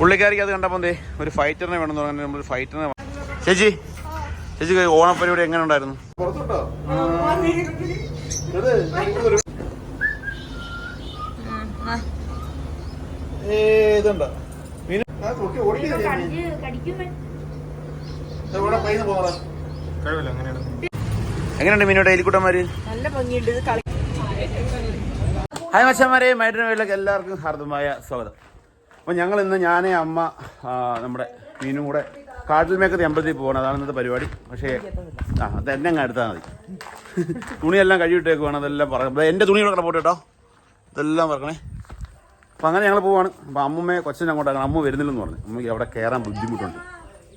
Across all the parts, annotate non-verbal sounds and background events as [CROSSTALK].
പുള്ളിക്കാരിക്ക് അത് കണ്ടപ്പോൾ എന്തേ? ഒരു ഫൈറ്ററിനെ വേണം പറഞ്ഞാൽ നമ്മൾ ഫൈറ്ററിനെ ചേച്ചി ചേച്ചി ഓണപ്പരിപാടി എങ്ങനെ ഉണ്ടായിരുന്നു. എങ്ങനെയുണ്ട് മീനോടെ എലിക്കുട്ടന്മാര് നല്ല ഭംഗിയുണ്ട് ഹായ് മച്ചന്മാരെ മൈഡിന് വീട്ടിലേക്ക് എല്ലാവർക്കും ഹാർദമായ സ്വാഗതം. അപ്പോൾ ഞങ്ങൾ ഇന്ന് ഞാനേ അമ്മ നമ്മുടെ മീനും കൂടെ കാട്ടിൽ മേക്കത്തി അമ്പലത്തിൽ പോകണം അതാണ് ഇന്നത്തെ പരിപാടി. പക്ഷേ ആ അത് എന്നെ അങ്ങ് എടുത്താൽ മതി. തുണിയെല്ലാം കഴുകിയിട്ടേക്ക് വേണം അതെല്ലാം പറയാം എന്റെ തുണി കൂടെ പോട്ടെ ഇതെല്ലാം പറക്കണേ. അപ്പം അങ്ങനെ ഞങ്ങൾ പോവാണ്. അപ്പോൾ അമ്മമ്മയെ കൊച്ചിനെ അങ്ങോട്ടാക്കണം. അമ്മ വരുന്നില്ലെന്ന് പറഞ്ഞു. അമ്മയ്ക്ക് അവിടെ കയറാൻ ബുദ്ധിമുട്ടുണ്ട്.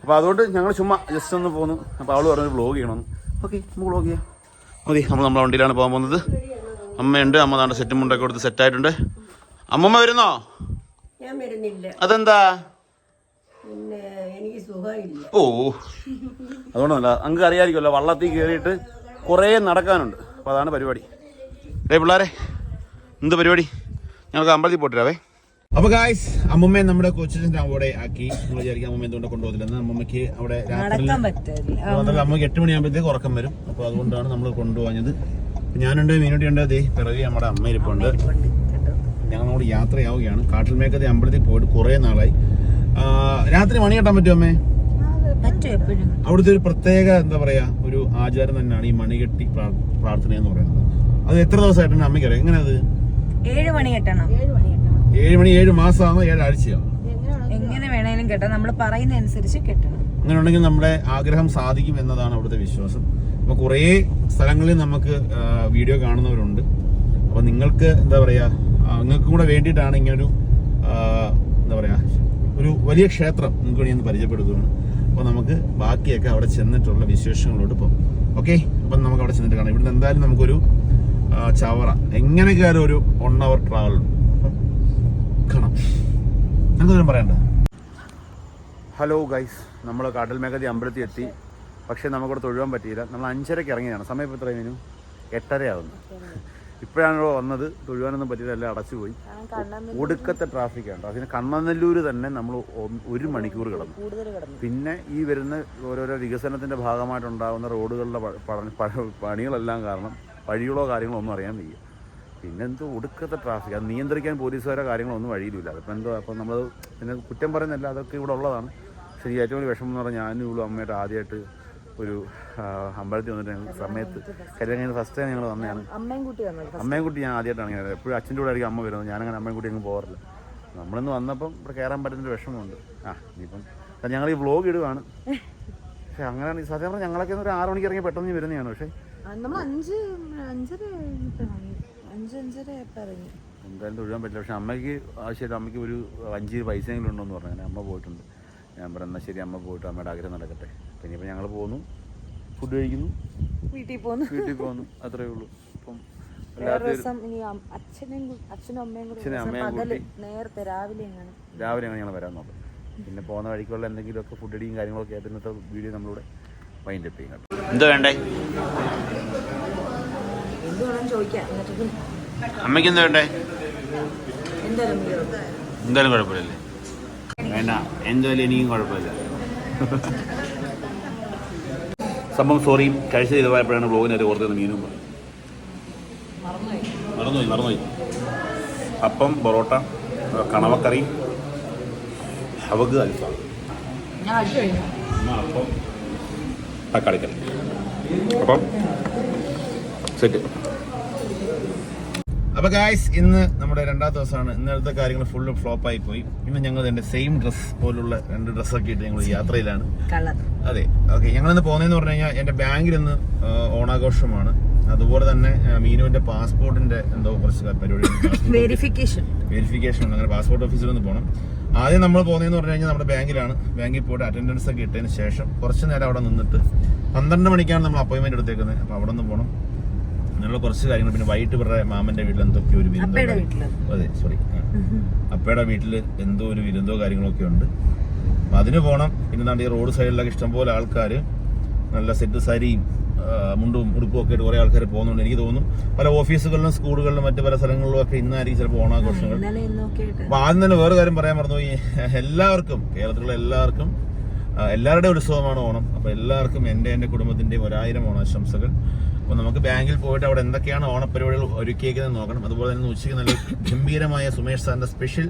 അപ്പോൾ അതുകൊണ്ട് ഞങ്ങൾ ചുമ്മാ ജസ്റ്റ് ഒന്ന് പോന്നു. അപ്പോൾ അവൾ പറഞ്ഞു ബ്ലോഗ് ചെയ്യണം. ഓക്കെ നമുക്ക് വ്ളോഗ് ചെയ്യാം. മതി നമ്മൾ നമ്മുടെ വണ്ടിയിലാണ് പോകാൻ പോകുന്നത്. അമ്മയുണ്ട്. അമ്മ നാണ്ട് സെറ്റും മുണ്ടൊക്കെ കൊടുത്ത് സെറ്റായിട്ടുണ്ട് അമ്മമ്മ വരുന്നോ? ഞാൻ വരുന്നില്ല. അതെന്താ? പിന്നെ എനിക്ക് സുഖമില്ല. ഓ അതുകൊണ്ടല്ല അങ്ങ് അറിയാമായിരിക്കുമല്ലോ വള്ളത്തിൽ കയറിയിട്ട് കുറേ നടക്കാനുണ്ട്. അപ്പോൾ അതാണ് പരിപാടി. ഡേ പിള്ളേരെ എന്ത് പരിപാടി? ഞങ്ങൾക്ക് അമ്പലത്തിൽ പോട്ടിരാവേ. അപ്പൊ ഗായ്സ് അമ്മമ്മയെ നമ്മുടെ കൊച്ചിന്റെ അവിടെ ആക്കി. നമ്മൾ വിചാരിക്കും അമ്മമ്മ എന്തുകൊണ്ട് കൊണ്ടുപോകുന്നില്ലെന്ന് അമ്മമ്മക്ക് അവിടെ രാത്രി നടക്കാൻ പറ്റില്ല മാത്രമല്ല അമ്മയ്ക്ക് എട്ട് മണിയാകുമ്പോഴത്തേക്ക് ഉറക്കം വരും. അപ്പൊ അതുകൊണ്ടാണ് നമ്മൾ കൊണ്ടുപോകുന്നത് ഞാനുണ്ട് മീനുട്ടി ഉണ്ട് ദേ പിറകെ നമ്മുടെ അമ്മ ഇരിപ്പുണ്ട്. ഞങ്ങൾ അങ്ങോട്ട് യാത്രയാവുകയാണ്. കാട്ടിൽ മേക്കത്തെ അമ്പലത്തിൽ പോയിട്ട് കുറേ നാളായി. രാത്രി മണി കെട്ടാൻ പറ്റുമോ അമ്മേ? പറ്റും എപ്പോഴും. അവിടുത്തെ ഒരു പ്രത്യേക എന്താ പറയാ ഒരു ആചാരം തന്നെയാണ് ഈ മണികെട്ടി പ്രാ- പ്രാർത്ഥന എന്ന് പറയുന്നത്. അത് എത്ര ദിവസമായിട്ടാണ് അമ്മയ്ക്ക് അറിയാം? എങ്ങനെ അത്? ഏഴ് മണി കെട്ടണം. ഏഴ് മണി ഏഴ് മണി ഏഴ് മാസമാണോ? ഏഴ് ആഴ്ചയോ? എങ്ങനെ വേണേലും കെട്ടാം. നമ്മൾ പറയുന്ന അനുസരിച്ച് കെട്ടണം. അങ്ങനെ ഉണ്ടെങ്കിൽ നമ്മുടെ ആഗ്രഹം സാധിക്കും എന്നതാണ് അവിടുത്തെ വിശ്വാസം. അപ്പൊ കുറേ സ്ഥലങ്ങളിൽ നമുക്ക് വീഡിയോ കാണുന്നവരുണ്ട്. അപ്പൊ നിങ്ങൾക്ക് എന്താ പറയാ നിങ്ങൾക്ക് കൂടെ വേണ്ടിയിട്ടാണ് ഇങ്ങനൊരു എന്താ പറയുക ഒരു വലിയ ക്ഷേത്രം നിങ്ങൾക്ക് വേണ്ടി ഒന്ന് പരിചയപ്പെടുത്തുകയാണ് അപ്പോൾ നമുക്ക് ബാക്കിയൊക്കെ അവിടെ ചെന്നിട്ടുള്ള വിശേഷങ്ങളോട് പോകും. ഓക്കെ? അപ്പം നമുക്ക് അവിടെ ചെന്നിട്ട് കാണാം. ഇവിടുന്ന് എന്തായാലും നമുക്കൊരു ചവറ. എങ്ങനെ ഒരു വൺ അവർ ട്രാവൽ കാണാം. എന്തെങ്കിലും പറയണ്ട. ഹലോ ഗൈസ് നമ്മൾ കാട്ടൽ മേഘതി അമ്പലത്തിൽ എത്തി. പക്ഷേ നമുക്കവിടെ തൊഴുവാൻ പറ്റിയില്ല. നമ്മൾ അഞ്ചരയ്ക്ക് ഇറങ്ങിയതാണ്. സമയം ഇപ്പോൾ എത്രയും എട്ടരയാവുന്നു. ഇപ്പോഴാണ് ഇവിടെ വന്നത്. തൊഴുവാനൊന്നും പറ്റിയില്ല. എല്ലാം അടച്ചുപോയി. ഒടുക്കത്തെ ട്രാഫിക്കാണ്. അതിന് കണ്ണനല്ലൂർ തന്നെ നമ്മൾ ഒരു മണിക്കൂർ കിടന്നു. പിന്നെ ഈ വരുന്ന ഓരോരോ വികസനത്തിന്റെ ഭാഗമായിട്ടുണ്ടാകുന്ന റോഡുകളുടെ പണികളെല്ലാം കാരണം വഴികളോ കാര്യങ്ങളോ ഒന്നും അറിയാൻ വയ്യ. പിന്നെ എന്തോ ഒടുക്കത്തെ ട്രാഫിക് അത് നിയന്ത്രിക്കാൻ പോലീസുകാരോ കാര്യങ്ങളോ ഒന്നും വഴിയിലില്ല. അതിപ്പോൾ എന്തോ അപ്പം നമ്മൾ പിന്നെ കുറ്റം പറയുന്നില്ല അതൊക്കെ ഇവിടെ ഉള്ളതാണ്. പക്ഷേ ഈ ഏറ്റവും വലിയ വിഷമം എന്ന് പറഞ്ഞാൽ ഞാനും ഇവളും അമ്മയായിട്ട് ആദ്യമായിട്ട് ഒരു അമ്പലത്തിൽ വന്നിട്ട് ഞങ്ങൾ സമയത്ത് കല്യാണം കഴിഞ്ഞ ഫസ്റ്റ് ടൈം ഞങ്ങൾ വന്നതാണ്. അമ്മയും കുട്ടി വന്നത് അമ്മയും കുട്ടി ഞാൻ ആദ്യമായിട്ടാണ് ഇങ്ങനെ എപ്പോഴും അച്ഛന്റെ കൂടെ ആയിരിക്കും അമ്മ വരുന്നത്. ഞാനങ്ങനെ അമ്മയും കുട്ടി അങ്ങ് പോകാറില്ല. നമ്മളിന്ന് വന്നപ്പം ഇവിടെ കയറാൻ പറ്റുന്നൊരു വിഷമമുണ്ട്. ആ ഇനിയിപ്പം ഞങ്ങൾ ഈ വ്ളോഗ് ഇടുവാണ്. പക്ഷെ അങ്ങനെയാണ് സത്യം പറഞ്ഞാൽ ഞങ്ങളൊക്കെ ഒരു ആറ് മണിക്ക് ഇറങ്ങി പെട്ടെന്ന് വരുന്നതാണ്. പക്ഷേ നമ്മൾ അഞ്ച് അഞ്ചര അഞ്ച് അഞ്ചര ഇറങ്ങി. എന്തായാലും തൊഴുവാൻ പറ്റില്ല. പക്ഷെ അമ്മയ്ക്ക് ആവശ്യമായിട്ട് അമ്മയ്ക്ക് ഒരു അഞ്ച് പൈസയെങ്കിലും ഉണ്ടോയെന്ന് പറഞ്ഞു അങ്ങനെ അമ്മ പോയിട്ടുണ്ട്. ഞാൻ പറഞ്ഞു എന്നാൽ ശരി അമ്മ പോയിട്ട് അമ്മയുടെ ആഗ്രഹം നടക്കട്ടെ. പിന്നെ ഇപ്പം ഞങ്ങൾ പോകുന്നു ഫുഡ് കഴിക്കുന്നു. വീട്ടിൽ പോന്നു. വീട്ടിൽ പോകുന്നു അത്രേ ഉള്ളൂ. അപ്പം. നേരത്തെ രാവിലെ രാവിലെ ഞങ്ങൾ വരാൻ നോക്കാം. പിന്നെ പോകുന്ന വഴിക്കുള്ള എന്തെങ്കിലുമൊക്കെ ഫുഡ് അടിയും കാര്യങ്ങളൊക്കെ ആയിട്ട് ഇന്നത്തെ വീഡിയോ നമ്മളിവിടെ വൈൻഡ് അപ്പ് ചെയ്യാം എന്തോ വേണ്ടേ അമ്മയ്ക്ക് എന്താ വേണ്ടേ? എന്തായാലും എന്തായാലും കുഴപ്പമില്ലല്ലേ? വേണ്ട. എന്തായാലും എനിക്കും കുഴപ്പമില്ല. [LAUGHS] സംഭവം സോറി പോയപ്പോഴാണ് ബ്ലോഗിന് ബ്ലോഗിനകത്ത് ഓർത്തത് മീനും പറഞ്ഞു. മറന്നുപോയി. മറന്നുപോയി അപ്പം പൊറോട്ട കണവക്കറി അവക്ക് അൽഫാം. അപ്പം തക്കാളിക്കറി അപ്പം സെറ്റ് അപ്പൊ ഗായ്സ് ഇന്ന് നമ്മുടെ രണ്ടാമത്തെ ദിവസമാണ്. ഇന്നലത്തെ കാര്യങ്ങൾ ഫുള്ള് ഫ്ലോപ്പ് ആയി പോയി. ഇന്ന് ഞങ്ങൾ എന്റെ സെയിം ഡ്രസ് പോലുള്ള രണ്ട് ഡ്രസ്സൊക്കെ ഇട്ട് ഞങ്ങൾ യാത്രയിലാണ്. അതെ. ഓക്കെ ഞങ്ങൾ ഇന്ന് പോകുന്നതെന്ന് പറഞ്ഞു കഴിഞ്ഞാൽ എന്റെ ബാങ്കിൽ ഇന്ന് ഓണാഘോഷമാണ്. അതുപോലെ തന്നെ മീനുവിന്റെ പാസ്പോർട്ടിന്റെ എന്തോ കുറച്ച് പരിപാടി വെരിഫിക്കേഷൻ വെരിഫിക്കേഷൻ ഉണ്ട് [LAUGHS] അങ്ങനെ പാസ്പോർട്ട് ഓഫീസിൽ ഒന്ന് പോകണം ആദ്യം നമ്മൾ പോകുന്നതെന്ന് പറഞ്ഞു കഴിഞ്ഞാൽ നമ്മുടെ ബാങ്കിലാണ്. ബാങ്കിൽ പോയിട്ട് അറ്റൻഡൻസ് ഒക്കെ ഇട്ടതിന് ശേഷം കുറച്ച് നേരം അവിടെ നിന്നിട്ട് പന്ത്രണ്ട് മണിക്കാണ് നമ്മൾ അപ്പോയിന്റ്മെന്റ് എടുത്തേക്കുന്നത് അപ്പോൾ അവിടെ നിന്ന് പോകണം അങ്ങനെയുള്ള കുറച്ച് കാര്യങ്ങൾ പിന്നെ വൈകിട്ട് ഇവരുടെ മാമന്റെ വീട്ടിൽ എന്തൊക്കെ ഒരു വിരുന്നോ അതെ സോറി അപ്പയുടെ വീട്ടിൽ എന്തോ ഒരു വിരുന്നോ കാര്യങ്ങളൊക്കെ ഉണ്ട്. അപ്പം അതിന് പോകണം പിന്നെ നമ്മുടെ ഈ റോഡ് സൈഡിലൊക്കെ ഇഷ്ടംപോലെ ആൾക്കാർ നല്ല സെറ്റ് സാരിയും മുണ്ടും ഉടുപ്പും ഒക്കെ ആയിട്ട് കുറേ ആൾക്കാർ പോകുന്നുണ്ട് എനിക്ക് തോന്നുന്നു. പല ഓഫീസുകളിലും സ്കൂളുകളിലും മറ്റു പല സ്ഥലങ്ങളിലും ഒക്കെ ഇന്നായിരിക്കും ചിലപ്പോൾ ഓണാഘോഷങ്ങൾ. അപ്പം ആദ്യം തന്നെ വേറെ കാര്യം പറയാൻ മറന്നുപോയി. എല്ലാവർക്കും കേരളത്തിലുള്ള എല്ലാവർക്കും എല്ലാവരുടെയും ഉത്സവമാണ് ഓണം. അപ്പൊ എല്ലാവർക്കും എന്റെ എന്റെ കുടുംബത്തിന്റെയും ഒരായിരം ഓണാശംസകൾ. അപ്പൊ നമുക്ക് ബാങ്കിൽ പോയിട്ട് അവിടെ എന്തൊക്കെയാണ് ഓണപരിപാടികൾ ഒരുക്കിയേക്കുന്നത് നോക്കണം. അതുപോലെ തന്നെ ഉച്ചയ്ക്ക് നല്ല ഗംഭീരമായ സുമേഷ് സാറിന്റെ സ്പെഷ്യൽ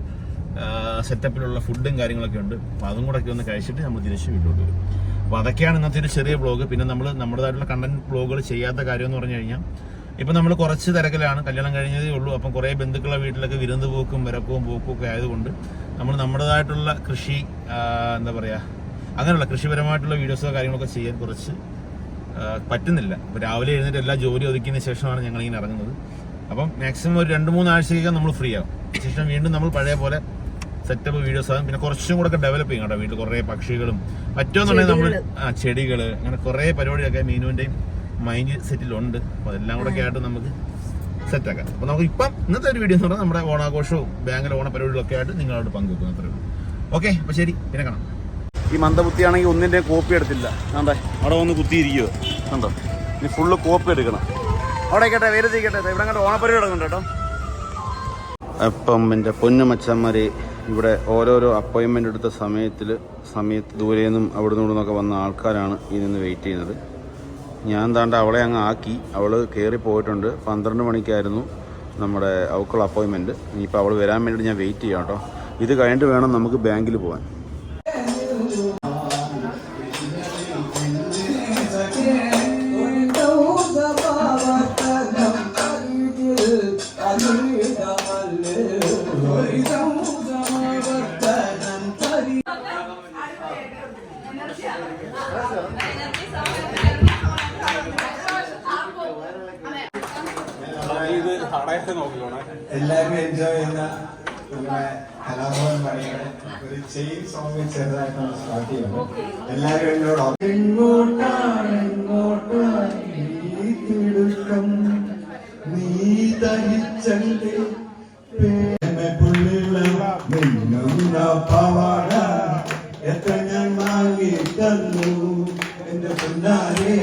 സെറ്റപ്പിലുള്ള ഫുഡും കാര്യങ്ങളൊക്കെ ഉണ്ട്. അപ്പൊ അതും കൂടെ ഒന്ന് കഴിച്ചിട്ട് നമ്മൾ തിരിച്ച് വീട്ടിലോട്ട് വരും. അപ്പൊ അതൊക്കെയാണ് ഇന്നത്തെ ഒരു ചെറിയ ബ്ലോഗ് പിന്നെ നമ്മൾ നമ്മുടേതായിട്ടുള്ള കണ്ടന്റ് ബ്ലോഗുകൾ ചെയ്യാത്ത കാര്യം എന്ന് പറഞ്ഞു കഴിഞ്ഞാൽ ഇപ്പൊ നമ്മൾ കുറച്ച് തിരക്കിലാണ്. കല്യാണം കഴിഞ്ഞതേ ഉള്ളൂ. അപ്പം കുറേ ബന്ധുക്കളെ വീട്ടിലൊക്കെ വിരുന്ന് പോക്കും വരപ്പവും പോക്കും ഒക്കെ ആയതുകൊണ്ട് നമ്മൾ നമ്മുടേതായിട്ടുള്ള കൃഷി എന്താ പറയാ അങ്ങനെയുള്ള കൃഷിപരമായിട്ടുള്ള വീഡിയോസോ കാര്യങ്ങളൊക്കെ ചെയ്യാൻ കുറച്ച് പറ്റുന്നില്ല. അപ്പോൾ രാവിലെ എഴുന്നേറ്റ് എല്ലാ ജോലി ഒതുക്കിയതിന് ശേഷമാണ് ഞങ്ങളിങ്ങനെ ഇറങ്ങുന്നത്. അപ്പം മാക്സിമം ഒരു രണ്ട് മൂന്ന് ആഴ്ചയ്ക്ക് നമ്മൾ ഫ്രീ ആവും. ശേഷം വീണ്ടും നമ്മൾ പഴയ പോലെ സെറ്റപ്പ് വീഡിയോസ് ആകും പിന്നെ കുറച്ചും കൂടെ ഒക്കെ ഡെവലപ്പ് ചെയ്യും കേട്ടോ വീട്ടിൽ കുറേ പക്ഷികളും. പറ്റുമെന്നുണ്ടെങ്കിൽ നമ്മൾ ആ ചെടികൾ അങ്ങനെ കുറേ പരിപാടിയൊക്കെ മീനുവിന്റെയും മൈൻഡ് സെറ്റിലുണ്ട്. അപ്പോൾ അതെല്ലാം കൂടെ ഒക്കെ ആയിട്ട് നമുക്ക് സെറ്റാക്കാം ആക്കാം. അപ്പൊ നമുക്ക് ഇപ്പം ഇന്നത്തെ ഒരു വീഡിയോ എന്ന് പറഞ്ഞാൽ നമ്മുടെ ഓണാഘോഷവും ബാങ്കിലെ ഓണ പരിപാടികളൊക്കെ ആയിട്ട് നിങ്ങളോട് പങ്കുവെക്കുന്നു അത്രയുള്ളൂ ഓക്കെ അപ്പോൾ ശരി. പിന്നെ കാണാം. ഈ മന്ദബുദ്ധിയാണെങ്കിൽ ഒന്നിന്റെ കോപ്പി എടുത്തില്ല. അതെ അവിടെ ഒന്ന് കുത്തിയിരിക്കുവോ. കണ്ടോ? ഇനി ഫുള്ള് കോപ്പി എടുക്കണം. അവിടെ കേട്ടെ വേര് ചെയ്യട്ടെ. ഇവിടെ കണ്ട് ഓണപ്പരിപാടി കേട്ടോ. അപ്പം എന്റെ പൊന്നുമച്ചന്മാരെ ഇവിടെ ഓരോരോ അപ്പോയിൻമെന്റ് എടുത്ത സമയത്തിൽ സമയത്ത് ദൂരെ നിന്നും അവിടെ നിന്നൊക്കെ വന്ന ആൾക്കാരാണ് ഇതിൽ നിന്ന് വെയിറ്റ് ചെയ്യുന്നത്. ഞാൻ താണ്ട അവളെ അങ്ങ് ആക്കി. അവൾ കയറി പോയിട്ടുണ്ട്. പന്ത്രണ്ട് മണിക്കായിരുന്നു നമ്മുടെ അവക്കുള്ള അപ്പോയിൻമെന്റ് ഇനിയിപ്പോൾ അവൾ വരാൻ വേണ്ടിയിട്ട് ഞാൻ വെയിറ്റ് ചെയ്യാം കേട്ടോ. ഇത് കഴിഞ്ഞിട്ട് വേണം നമുക്ക് ബാങ്കിൽ പോകാൻ എല്ലാവരും എൻജോയ് ചെയ്യുന്ന നമ്മുടെ കലാഭവൻ പണിയുടെ ഒരു ചെയിൻ സോങ് ചെറുതായിട്ടാണ് സ്റ്റാർട്ട് ചെയ്യുന്നത് എല്ലാവരും എന്നോട് എന്റെ പെണ്ണുങ്ങളാണ്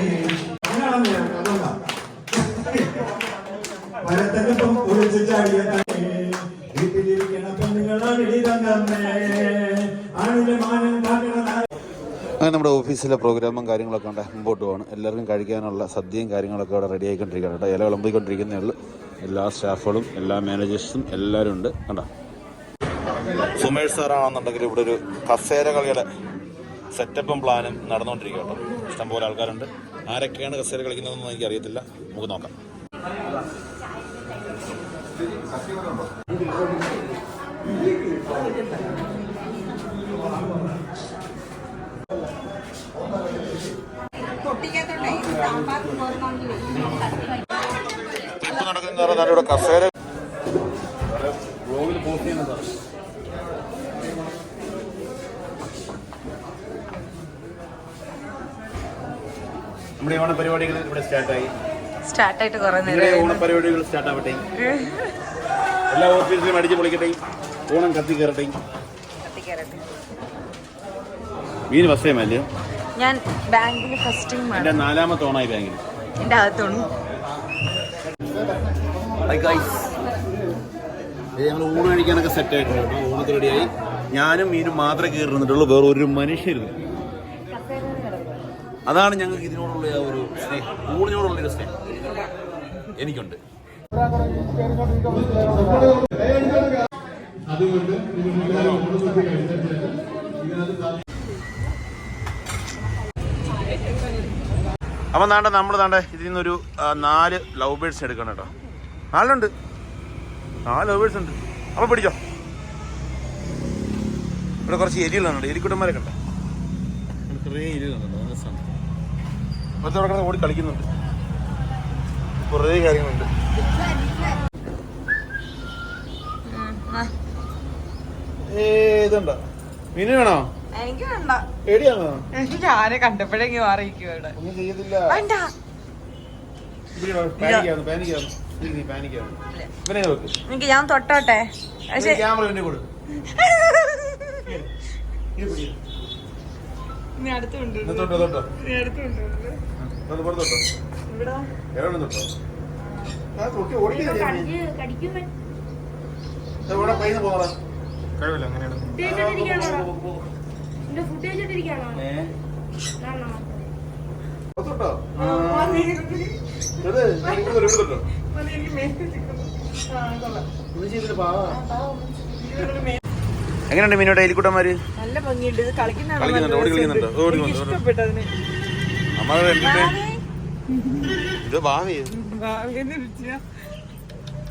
അങ്ങനെ നമ്മുടെ ഓഫീസിലെ പ്രോഗ്രാമും കാര്യങ്ങളൊക്കെ ഉണ്ട്. മുമ്പോട്ട് പോകണം എല്ലാവർക്കും കഴിക്കാനുള്ള സദ്യയും കാര്യങ്ങളൊക്കെ അവിടെ റെഡി ആയിക്കൊണ്ടിരിക്കുകയാണ് കേട്ടോ. ഇല വിളമ്പിക്കൊണ്ടിരിക്കുന്നേ ഉള്ളൂ. എല്ലാ സ്റ്റാഫുകളും എല്ലാ മാനേജേഴ്സും എല്ലാവരും ഉണ്ട്. കണ്ടോ? സുമേഷ് സാറാണെന്നുണ്ടെങ്കിൽ ഇവിടെ ഒരു കസേര കളിയുടെ സെറ്റപ്പും പ്ലാനും നടന്നുകൊണ്ടിരിക്കുക കേട്ടോ. ഇഷ്ടംപോലെ ആൾക്കാരുണ്ട്. ആരൊക്കെയാണ് കസേര കളിക്കുന്നതെന്ന് എനിക്ക് അറിയത്തില്ല നമുക്ക് നോക്കാം. ഇപ്പൊ നടക്കുന്ന ഇവിടെ കസേര നമ്മുടെ ഓണ പരിപാടികൾ ഇവിടെ സ്റ്റാർട്ടായി. സ്റ്റാർട്ടായിട്ട് കുറെ ഇവിടെ നേരം ഓണ പരിപാടികൾ സ്റ്റാർട്ട് ആവട്ടെ എല്ലാ ഓഫീസിലും അടിച്ചു പൊളിക്കട്ടെ ഓണം കത്തി കയറട്ടെ. മീൻ ഫസ്റ്റ് ടൈം അല്ലേ? ഞാൻ ബാങ്കിൽ ഫസ്റ്റ് ടൈം എന്റെ നാലാമത്തെ ഓണായി ബാങ്കിൽ എന്റെ അകത്തുണ്ട്. ഞങ്ങൾ ഊണ് കഴിക്കാനൊക്കെ സെറ്റ് ആയിട്ടുണ്ട്. കേട്ടോ റെഡിയായി ഞാനും മീനും മാത്രമേ കയറി വേറെ ഒരു മനുഷ്യരും അതാണ് ഞങ്ങൾക്ക് ഇതിനോടുള്ള ആ ഒരു സ്നേഹം ഊണിനോടുള്ള ഒരു സ്നേഹം. എനിക്കുണ്ട്. അപ്പം താണ്ട നമ്മൾ താണ്ട ഇതിൽ നിന്നൊരു നാല് ലവ് ബേഡ്സ് എടുക്കണം കേട്ടോ. നാലുണ്ട് നാല് ലവ് ബേഡ്സ് ഉണ്ട്. അപ്പം പിടിച്ചോ. ഇവിടെ കുറച്ച് എലികളുണ്ട് എലിക്കുട്ടന്മാരൊക്കെ ഉണ്ട്. കുറേ എലികളുണ്ട് കിടന്ന് ഓടി കളിക്കുന്നുണ്ട്. കുറേ കാര്യങ്ങളുണ്ട്. ഇതുണ്ടോ? മീന് വേണോ? എനിക്ക് വേണ്ട. പേടിയാണോ എനിക്ക് ആരെ കണ്ടപ്പോഴെങ്കിൽ മാറിയിരിക്കും ഇവിടെ. ഒന്നും ചെയ്യത്തില്ല വേണ്ട. എനിക്ക് ഞാൻ തൊട്ടോട്ടെ. പക്ഷെ. അടുത്തുണ്ട് അടുത്തുണ്ട് എങ്ങനെയുണ്ട് മീനോട്ടെ എലിക്കുട്ടന്മാര്? നല്ല ഭംഗിയുണ്ട്. കളിക്കുന്നുണ്ട് കളിക്കുന്ന കളിക്കുന്നുണ്ടോ? ഓടി കളിക്കുന്നുണ്ടോ? ഓടി വന്നു, ഓടി. ഇഷ്ടപ്പെട്ടു അതിന് അമ്മ കണ്ടിട്ട് ഇത് ഭാവി ഭാവിയെന്ന് വിളിച്ചാ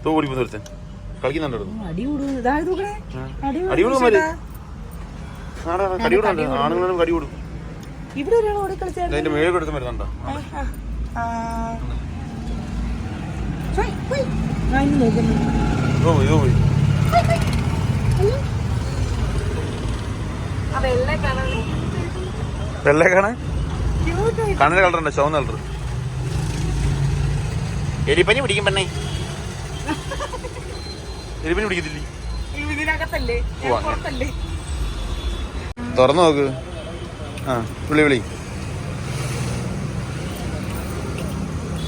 തോ ഓടി പോയി ഒരുത്തൻ കളിക്കുന്നുണ്ടോ ഇവിടുന്ന്? അടി കൂടും. കൂടെ ആണുങ്ങളും ഇവിടെ ഒരാൾ ഓടി കളിച്ചായിരുന്നു. അതിന്റെ കൊടുത്ത് വരുന്നുണ്ടോ? ഇന്ന് കണ്ണിന് കളർ ഉണ്ട്? ചുവന്ന കളർ എലിപ്പനി പിടിക്കും പെണ്ണേ. എലിപ്പനി പിടിക്കത്തില്ലേ? തുറന്നു നോക്ക്. ആ വിളി വിളി.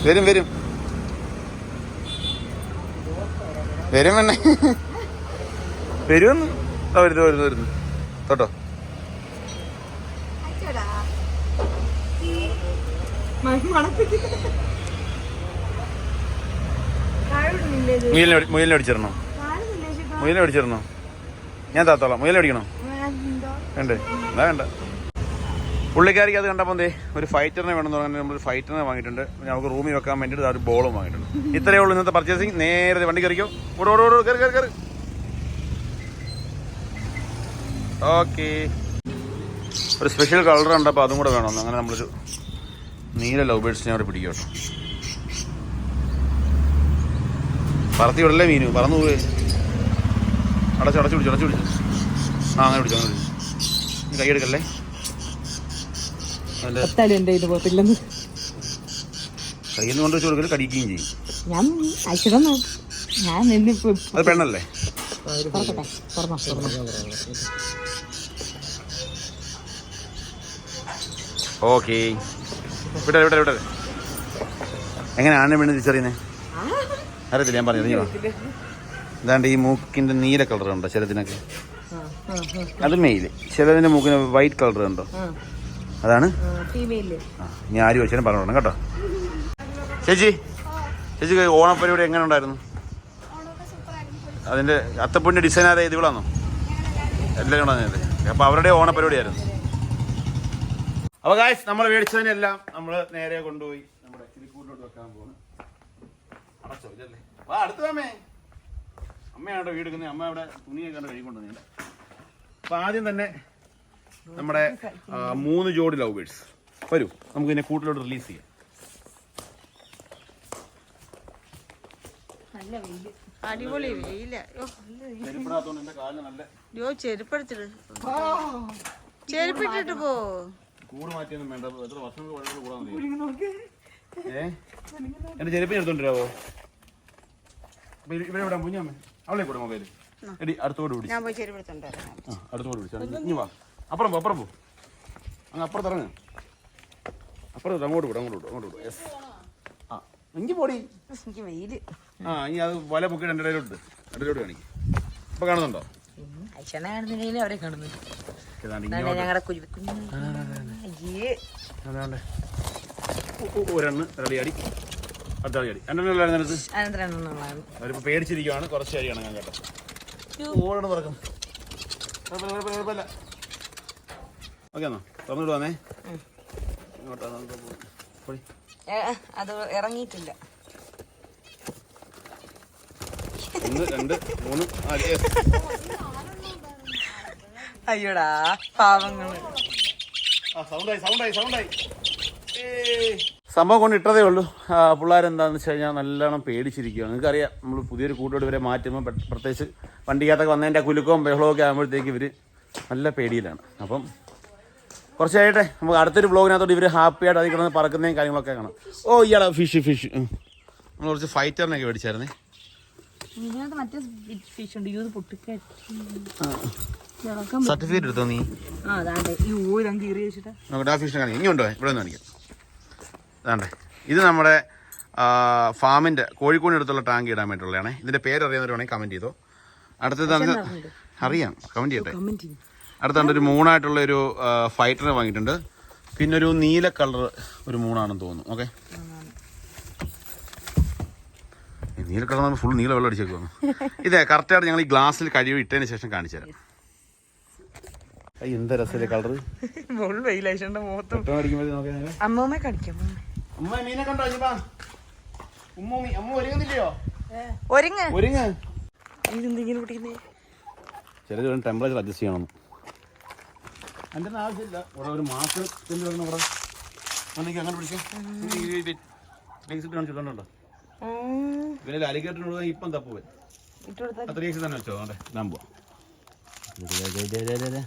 വരും വരും. വരും പെണ്ണേ. വരുമെന്ന്. വരുന്നു വരുന്നു വരുന്നു. തൊട്ടോ. മുയലിനെ അടി- മുയലിനെ അടിച്ചിരണോ മുയലിനെ അടിച്ചിരണോ ഞാൻ താത്തോളാം. മുയലിനെ അടിക്കണോ എന്തോ വേണ്ടേ. എന്നാ വേണ്ട. പുള്ളിക്കാരിക്ക് അത് കണ്ടപ്പോൾ എന്തേ? ഒരു ഫൈറ്ററിനെ വേണമെന്ന് പറഞ്ഞാൽ നമ്മളൊരു ഫൈറ്ററിനെ വാങ്ങിയിട്ടുണ്ട്. നമുക്ക് റൂമിൽ വെക്കാൻ വേണ്ടിയിട്ട് ആ ഒരു ബോളും വാങ്ങിയിട്ടുണ്ട്. ഇത്രയേ ഉള്ളൂ ഇന്നത്തെ പർച്ചേസിങ് നേരെ വണ്ടി കയറിക്കോ. ഓടോ ഓടോ ഓട് കയറി കയറി കയറി. ഓക്കെ ഒരു സ്പെഷ്യൽ കളർ കണ്ടപ്പോൾ അതും കൂടെ വേണമെന്ന്. അങ്ങനെ നമ്മളൊരു നീല ലവ് ബേഡ്സിനെ അവിടെ പിടിക്കും. കേട്ടോ പറത്തി വിടല്ലേ മീനു? പറന്നു പോവേ. അടച്ചു അടച്ചു പിടിച്ചു അടച്ചു പിടിച്ചു. ആ അങ്ങനെ പിടിച്ചു അങ്ങനെ പിടിച്ചു. കൈ എടുക്കല്ലേ? കയ്യിൽ നിന്ന് കൊണ്ട് വെച്ച് കൊടുക്കൽ കടിക്കുകയും ചെയ്യും. അത് പെണ്ണല്ലേ? ഓക്കെ. വിട്ടെ വിട്ടെ തിരിച്ചറിയുന്നത് അറിയത്തില്ല ഞാൻ പറഞ്ഞു നീ ഇതാണ്ട് ഈ മൂക്കിന്റെ നീല കളർ ഉണ്ടോ ചിലതിനൊക്കെ അത് മെയിൽ ചിലതിന്റെ മൂക്കിന് വൈറ്റ് കളർ ഉണ്ടോ? അതാണ്? ഞാൻ ആര് വെച്ചാലും പറഞ്ഞോണം കേട്ടോ. ചേച്ചി ചേച്ചി ഓണപ്പരിപാടി എങ്ങനെ ഉണ്ടായിരുന്നു? അതിന്റെ അത്തപ്പൂവിന്റെ ഡിസൈൻ ആരാ ഇത് ഇവിടാന്നോ എല്ലാം കൂടെ അപ്പൊ അവരുടെ ഓണപ്പരിപാടിയായിരുന്നു. അപ്പൊ ഗായ്സ് നമ്മൾ മേടിച്ചതിനെല്ലാം നമ്മൾ നേരെ കൊണ്ടുപോയി നമ്മുടെ കിളിക്കൂട്ടിലോട്ട് വെക്കാൻ പോകുന്നു അടച്ചോ ഇതല്ലേ വാ അടുത്ത അമ്മേ. അമ്മയാണ് വീട് എടുക്കുന്നത് അമ്മ അവിടെ തുണിയൊക്കെ കണ്ട് കഴിക്കൊണ്ടുവന്നില്ല അപ്പൊ ആദ്യം തന്നെ നമ്മുടെ മൂന്ന് ജോഡി ലവ് ബേഡ്സ് വരൂ നമുക്ക് ഇതിനെ കൂട്ടിലോട്ട് റിലീസ് ചെയ്യാം. അടിപൊളി വെയില. ചെരുപ്പെടുത്തിട്ട് ചെരുപ്പിട്ടിട്ട് പോ. കൂട് മാറ്റിയൊന്നും വേണ്ട. എത്ര വർഷം വഴികൾ കൂടാൻ മതി ഏ? എന്റെ ചെരുപ്പിന് എടുത്തോണ്ടിരാവോ? ഇവിടെ ഇവ- ഇവിടെ വിടാൻ കുഞ്ഞമ്മ അവളെ കൂടെ മൊബൈൽ എടി അടുത്തോട് പിടിച്ചു. ഞാൻ പോയി ആ അടുത്തോട് പിടിച്ചു. ഇനി വാ. അപ്പുറം പോ അപ്പുറം പോ. അങ്ങ് അപ്പുറത്ത് ഇറങ്ങ്. അപ്പുറം അങ്ങോട്ട് വിടും അങ്ങോട്ട് വിടും അങ്ങോട്ട് വിടും. യെസ് ആ എങ്കിൽ പോടി. എനിക്ക് വെയിൽ. ആ ഇനി അത് വല പൊക്കി എന്റെ ഇടയിലോട്ട് ഇടയിലോട്ട് കാണിക്കും. ഇപ്പൊ കാണുന്നുണ്ടോ? അയച്ചനെ കാണുന്നില്ലെങ്കിൽ അവരെ കാണുന്നു. ഏതാണ്ട് ഇതാണ് ഇങ്ങോട്ട്. ഞങ്ങളുടെ കുരുവി അതാണ്ട്. ഒരെണ്ണ്. അടുത്ത അവരിപ്പോ പേടിച്ചിരിക്കുവാണ്. കുറച്ച് അരിയാണ് ഞാൻ കേട്ടോ ഓടണം തുറക്കും കുഴപ്പമില്ല കുഴപ്പമില്ല കുഴപ്പമില്ല. ഓക്കെ എന്നാ. തുറന്നിട്ട് വന്നേ. ഇങ്ങോട്ടാ നമുക്ക് പോ- പോടി. അത് ഇറങ്ങിയിട്ടില്ല. ഒന്ന് രണ്ട് മൂന്ന്. അയ്യോടാ പാവങ്ങൾ. സംഭവം കൊണ്ട് ഇട്ടതേ ഉള്ളൂ. പിള്ളേരെന്താണെന്ന് വെച്ച് കഴിഞ്ഞാൽ നല്ലോണം പേടിച്ചിരിക്കുകയാണ് നിങ്ങൾക്കറിയാം നമ്മൾ പുതിയൊരു കൂട്ടോട് ഇവരെ മാറ്റുമ്പോൾ പ്രത്യേകിച്ച് വണ്ടിക്കകത്തൊക്കെ വന്നതിന്റെ കുലുക്കവും ബഹളവും ഒക്കെ ആകുമ്പോഴത്തേക്ക് ഇവർ നല്ല പേടിയിലാണ്. അപ്പം കുറച്ച് കഴിയട്ടെ നമുക്ക് അടുത്തൊരു ബ്ലോഗിനകത്തോട്ട് ഇവർ ഹാപ്പിയായിട്ട് അതിൽ കിടന്ന് പറക്കുന്നതും കാര്യങ്ങളൊക്കെ കാണാം. ഓ ഇയാളെ ഫിഷ് ഫിഷ് നമ്മൾ കുറച്ച് ഫൈറ്ററിനൊക്കെ മേടിച്ചായിരുന്നേ. മറ്റേ ഫിഷ് ഉണ്ട്. സർട്ടിഫിക്കറ്റ് എടുത്തോ നീ? നമുക്ക് ആ ഫിഷിനെ കാണിക്കാം. ഉണ്ടോ? ഇവിടെ നിന്ന് കാണിക്കാം. അതാണ്ടേ ഇത് നമ്മുടെ ഫാമിന്റെ കോഴിക്കോട് അടുത്തുള്ള ടാങ്ക് ഇടാൻ വേണ്ടിയുള്ളതാണേ. ഇതിന്റെ പേര് അറിയാവുന്നവരാണെങ്കിൽ കമന്റ് ചെയ്തോ. അടുത്തത് അറിയാം. കമന്റ് ചെയ്യട്ടെ. അടുത്തുണ്ട് ഒരു മൂണായിട്ടുള്ള ഒരു ഫൈറ്ററിനെ വാങ്ങിയിട്ടുണ്ട്. പിന്നെ ഒരു നീല കളർ ഒരു മൂണാണെന്ന് തോന്നുന്നു. ഓക്കെ. നീല കളർ നമ്മൾ ഫുൾ നീല വെള്ളം അടിച്ചേക്കുവാണ് ഇതേ കറക്റ്റായിട്ട് ഞങ്ങൾ ഈ ഗ്ലാസ്സിൽ കഴിവ് ഇട്ടതിന് ശേഷം കാണിച്ചു തരാം എന്താ രസത്തിലെ കളർ മുഖത്തും അമ്മൂമ്മ കടിക്കാം അമ്മ മീനെ കണ്ടോ അമ്മ ഒരുങ്ങുന്നില്ലയോ? ഒരുങ്ങ്. ഒരുങ്ങ്. ഇതെന്തെങ്കിലും പിടിക്കുന്നേ ചില ടെമ്പറേച്ചർ അഡ്ജസ്റ്റ് ചെയ്യണം. എന്റെ ആവശ്യമില്ല ഇവിടെ ഒരു ഇവിടെ അങ്ങനെ കാണിച്ചിട്ടുണ്ടോ അലിഗേറ്ററിനോട് ഇപ്പം തപ്പുവൻ അത്ര തന്നെ വെച്ചോ. അതെ ഞാൻ പോവാം ആണോ ഇതോ ഇതോ നീ കാണും നീ കാണുന്നത് നാളെ കാണാൻ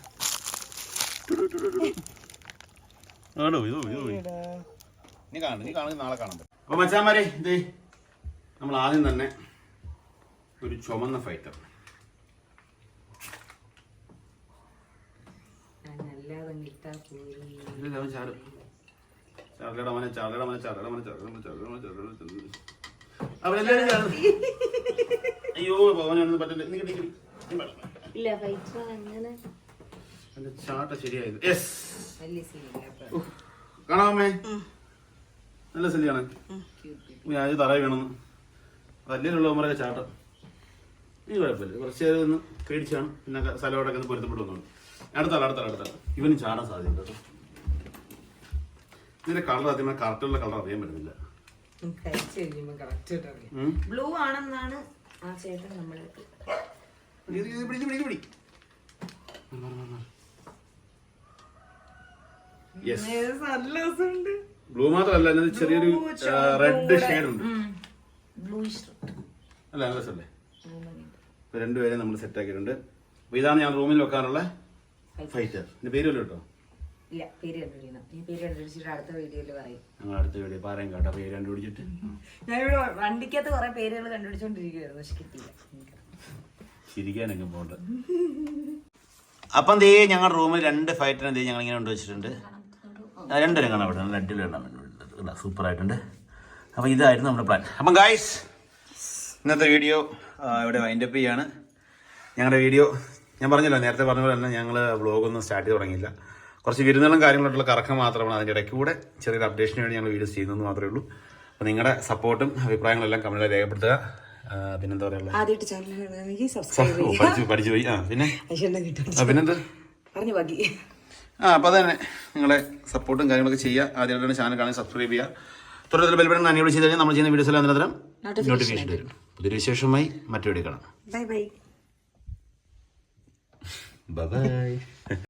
പറ്റും അപ്പൊ മച്ചാമാരെ ഇത് നമ്മൾ ആദ്യം തന്നെ ഒരു ചുമന്ന ഫൈറ്റർ. ചാടലടാ മോനെ, ചാടലടാ മോനെ, ചാടലടാ മോനെ, ചാടലടാ മോനെ, ചാടലടാ മോനെ, ചാടലടാ മോനെ. അവൻ എല്ലാവരും ചാടും. അയ്യോ അവനൊന്നും പറ്റില്ല. ഇല്ല ഫൈറ്റർ അങ്ങനെ അവന്റെ ചാട്ട ശരിയായത്. യെസ് കാണാമേ നല്ല ശല്യാണ്. ഞാൻ ഇത് തറയിൽ വീണെന്ന് വലിയുള്ളവന്മാരൊക്കെ ചാട്ടം. ഈ കുഴപ്പമില്ല. കുറച്ച് നേരം ഒന്ന് പേടിച്ചാണ്. പിന്നെ സ്ഥലത്തോടൊക്കെ ഒന്ന് പൊരുത്തപ്പെട്ടു വന്നോളൂ. അടുത്താൾ അടുത്താൾ അടുത്താൾ ഇവനും ചാടാൻ സാധ്യത കേട്ടോ. ഇതിന്റെ കളർ ആദ്യമേ കറക്റ്റുള്ള കളർ അറിയാൻ പറ്റുന്നില്ല. ബ്ലൂ ആണെന്നാണ് ആ ചേട്ടൻ നമ്മളെ ഇത് ഇത് പിടി, ഇത് പിടി, പിടി. Yes. നല്ല രസമുണ്ട്. ബ്ലൂ മാത്രമല്ല അതിനകത്ത് ചെറിയൊരു റെഡ് ഷെയ്ഡ് ഉണ്ട്. ബ്ലൂയിഷ് അല്ല നല്ല രസമല്ലേ? ഇപ്പൊ രണ്ടുപേരെ നമ്മൾ സെറ്റ് ആക്കിയിട്ടുണ്ട്. അപ്പൊ ഇതാണ് ഞാൻ റൂമിൽ വെക്കാനുള്ള ഫൈറ്റർ എന്റെ പേര് വല്ലോ കേട്ടോ ഇല്ല പേര് കണ്ടുപിടിക്കണം. ഈ പേര് കണ്ടുപിടിച്ചിട്ട് അടുത്ത വീഡിയോയിൽ പറയും. ഞങ്ങൾ അടുത്ത വീഡിയോ പറയാൻ കേട്ടോ പേര് കണ്ടുപിടിച്ചിട്ട്. വണ്ടിക്കകത്ത് കുറെ പേരുകൾ കണ്ടുപിടിച്ചോണ്ടിരിക്കുവായിരുന്നു പക്ഷെ കിട്ടിയില്ല. ചിരിക്കാനൊക്കെ പോകണ്ട. അപ്പം ദേ ഞങ്ങളുടെ റൂമിൽ രണ്ട് ഫൈറ്റർ ദേ ഞങ്ങൾ ഇങ്ങനെ കൊണ്ടുവച്ചിട്ടുണ്ട്? രണ്ടുപേരും കാണാൻ പറ്റും നല്ല അടിപൊളി കാണാൻ സൂപ്പർ ആയിട്ടുണ്ട് അപ്പം ഇതായിരുന്നു നമ്മുടെ പ്ലാൻ അപ്പം ഗായ്സ് ഇന്നത്തെ വീഡിയോ ഇവിടെ വൈൻഡപ്പ് ചെയ്യാണ്. ഞങ്ങളുടെ വീഡിയോ ഞാൻ പറഞ്ഞല്ലോ നേരത്തെ പറഞ്ഞ പോലെ തന്നെ ഞങ്ങൾ വ്ളോഗൊന്നും സ്റ്റാർട്ട് ചെയ്ത് തുടങ്ങിയില്ല. കുറച്ച് വിരുന്നുകളും കാര്യങ്ങളായിട്ടുള്ള കറക്കം മാത്രമാണ് അതിന്റെ ഇടയ്ക്ക് കൂടെ ചെറിയൊരു അപ്ഡേഷന് വേണ്ടി ഞങ്ങൾ വീഡിയോസ് ചെയ്യുന്നതെന്ന് മാത്രമേ ഉള്ളൂ. അപ്പോൾ നിങ്ങളുടെ സപ്പോർട്ടും അഭിപ്രായങ്ങളെല്ലാം കമന്റിൽ രേഖപ്പെടുത്തുക. പിന്നെന്താ പറയുക [LAUGHS] പഠിച്ചു പോയി. ആ പിന്നെ? പിന്നെന്ത്? പറഞ്ഞു ബാക്കി. ആ അപ്പോൾ തന്നെ. നിങ്ങളെ സപ്പോർട്ടും കാര്യങ്ങളൊക്കെ ചെയ്യുക. ആദ്യമായിട്ടാണ് ചാനൽ കാണാൻ സബ്സ്ക്രൈബ് ചെയ്യുക. തുടർന്ന് ബെൽബട്ടൺ അനിയോട് ചെയ്ത് കഴിഞ്ഞാൽ നമ്മൾ ചെയ്യുന്ന വീഡിയോസ് എല്ലാം അനന്തരം നോട്ടിഫിക്കേഷൻ വരും. പുതിയൊരു വിശേഷമായി മറ്റു വീഡിയോ കാണാം. Bye bye bye